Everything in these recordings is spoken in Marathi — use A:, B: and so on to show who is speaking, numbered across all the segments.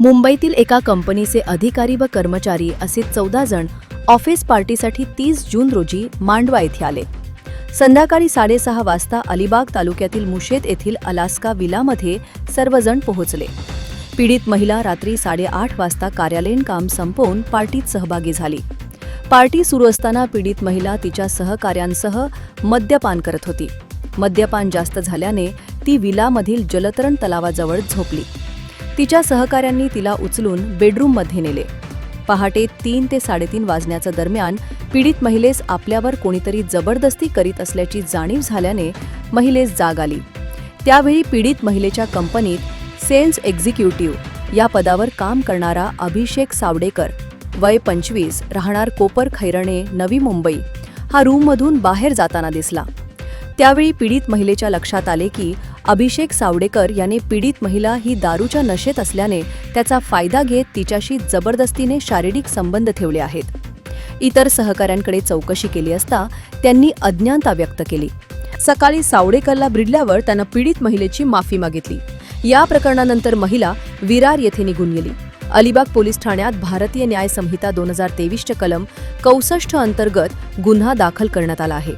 A: मुंबईतील एका कंपनीचे अधिकारी व कर्मचारी असे चौदा जण ऑफिस पार्टीसाठी तीस जून रोजी मांडवा येथे आले. संध्याकाळी साडेसहा वाजता अलिबाग तालुक्यातील मुशेत येथील अलास्का विलामध्ये सर्वजण पोहोचले. पीडित महिला रात्री साडेआठ वाजता कार्यालयीन काम संपवून पार्टीत सहभागी झाली. पार्टी सुरू असताना पीडित महिला तिच्या सहकाऱ्यांसह मद्यपान करत होती. मद्यपान जास्त झाल्याने ती विलामधील जलतरण तलावाजवळ झोपली. तिच्या सहकाऱ्यांनी तिला उचलून बेडरूममध्ये नेले. पहाटे तीन ते साडेतीन वाजण्याच्या दरम्यान पीडित महिलेस आपल्यावर कोणीतरी जबरदस्ती करीत असल्याची जाणीव झाल्याने महिलेस जाग आली. त्यावेळी पीडित महिलेच्या कंपनीत सेल्स एक्झिक्युटिव्ह या पदावर काम करणारा अभिषेक सावडेकर वय पंचवीस राहणार कोपर खैरणे नवी मुंबई हा रूममधून बाहेर जाताना दिसला. त्यावेळी पीडित महिलेच्या लक्षात आले की अभिषेक सावडेकर याने पीडित महिला ही दारूच्या नशेत असल्याने त्याचा फायदा घेत तिच्याशी जबरदस्तीने शारीरिक संबंध ठेवले आहेत. इतर सहकाऱ्यांकडे चौकशी केली असता त्यांनी अज्ञानता व्यक्त केली.
B: सकाळी सावडेकरला भिडल्यावर त्यानं पीडित महिलेची माफी मागितली. या प्रकरणानंतर महिला विरार येथे निघून गेली. अलिबाग पोलीस ठाण्यात भारतीय न्याय संहिता दोन हजार तेवीसच्या कलम कौसष्ट अंतर्गत गुन्हा दाखल करण्यात आला आहे.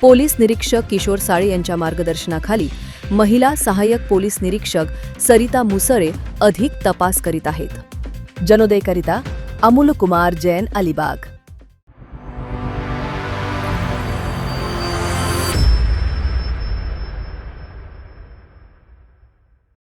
B: पोलीस निरीक्षक किशोर साळे यांच्या मार्गदर्शनाखाली महिला सहाय्यक पोलीस निरीक्षक सरिता मुसळे अधिक तपास करीत आहेत. जनोदयकरिता अमोल कुमार जैन अलिबाग.